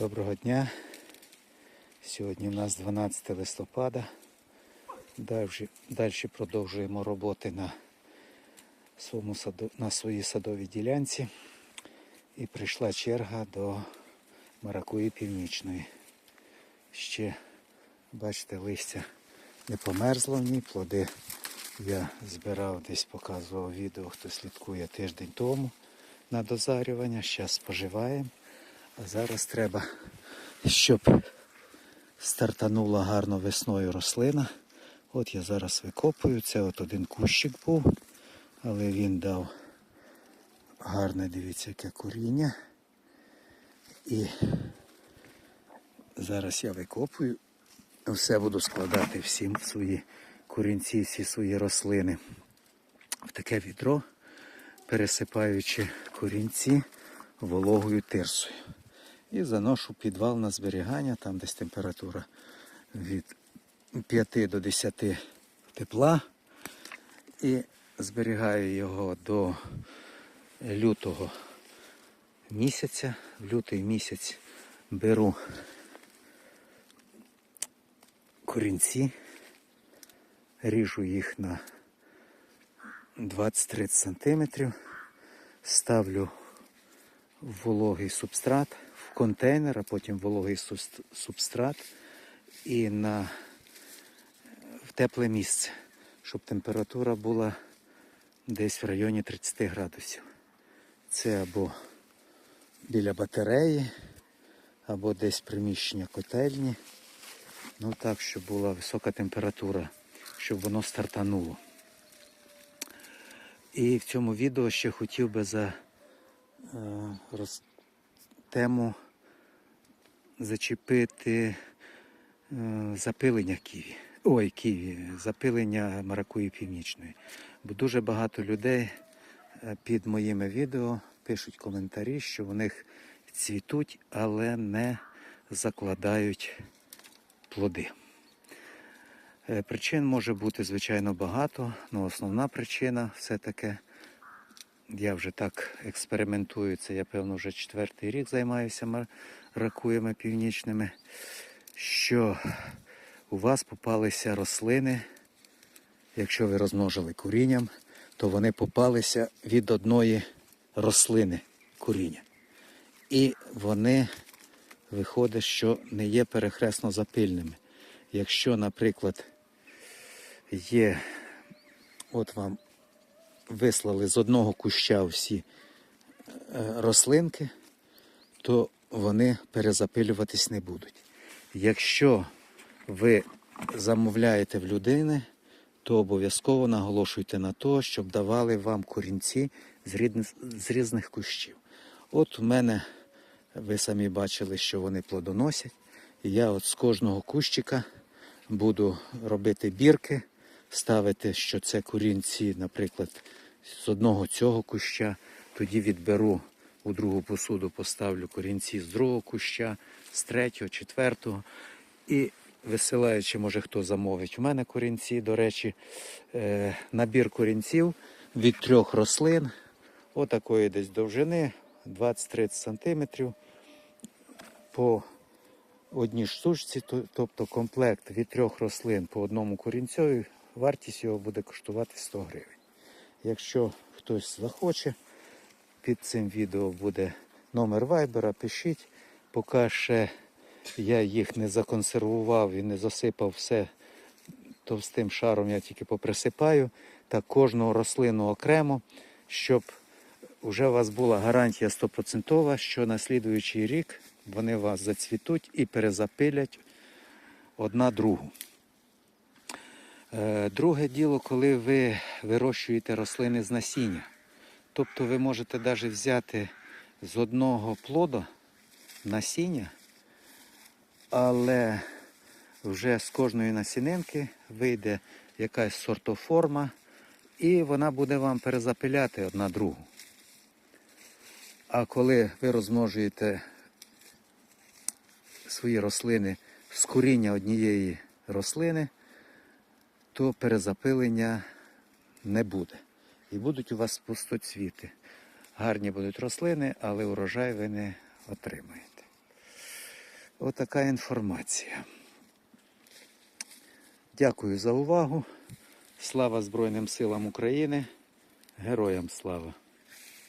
Доброго дня. Сьогодні у нас 12 листопада. Далі, далі продовжуємо роботи на, своєму саду, на своїй садовій ділянці. І прийшла черга до маракуї північної. Ще, бачите, листя не померзло в ній, плоди я збирав десь показував відео, хто слідкує тиждень тому на дозарювання. Зараз споживаємо. А зараз треба, щоб стартанула гарно весною рослина. От я зараз викопую. Це от один кущик був, але він дав гарне, дивіться, яке коріння. І зараз я викопую. Все буду складати всі свої корінці, всі свої рослини в таке відро, пересипаючи корінці вологою тирсою. І заношу підвал на зберігання, там десь температура від 5 до 10 тепла. І зберігаю його до лютого місяця. В лютий місяць беру корінці, ріжу їх на 20-30 см, ставлю в вологий субстрат, контейнер, а потім вологий субстрат і на, в тепле місце, щоб температура була десь в районі 30 градусів. Це або біля батареї, або десь приміщення котельні. Ну так, щоб була висока температура, щоб воно стартануло. І в цьому відео ще хотів би за е, роз, тему зачепити е, запилення ківі. Ой, ківі, запилення маракуї північної. Бо дуже багато людей е, під моїми відео пишуть коментарі, що в них цвітуть, але не закладають плоди. Е, Причин може бути, звичайно, багато, але основна причина все-таки, я вже так експериментую, це я, певно, вже четвертий рік займаюся мар- ракуями північними, що у вас попалися рослини, якщо ви розмножили корінням, то вони попалися від одної рослини коріння. І вони виходить, що не є перехресно запильними. Якщо, наприклад, є, от вам вислали з одного куща всі е, рослинки, то вони перезапилюватись не будуть. Якщо ви замовляєте в людини, то обов'язково наголошуйте на те, щоб давали вам корінці з різних, кущів. От у мене ви самі бачили, що вони плодоносять. Я от з кожного кущика буду робити бірки, ставити, що це корінці, наприклад, з одного цього куща. Тоді відберу у другу посуду, поставлю корінці з другого куща, з третього, четвертого. І висилаючи, може хто замовить. У мене корінці, до речі, е, набір корінців від трьох рослин, отакої десь довжини, 20-30 сантиметрів по одній штучці, тобто комплект від трьох рослин по одному корінцю, вартість його буде коштувати 100 гривень. Якщо хтось захоче, під цим відео буде номер вайбера, пишіть. Поки ще я їх не законсервував і не засипав все товстим шаром, я тільки поприсипаю. Та кожну рослину окремо, щоб вже у вас була гарантія стопроцентова, що на слідуючий рік вони вас зацвітуть і перезапилять одна другу. Е, Друге діло, коли ви вирощуєте рослини з насіння. Тобто ви можете навіть взяти з одного плода насіння, але вже з кожної насінинки вийде якась сортоформа, і вона буде вам перезапиляти одна другу. А коли ви розмножуєте свої рослини з коріння однієї рослини, то перезапилення не буде. І будуть у вас пустоцвіти. Гарні будуть рослини, але урожай ви не отримаєте. Отака інформація. Дякую за увагу. Слава Збройним силам України. Героям слава!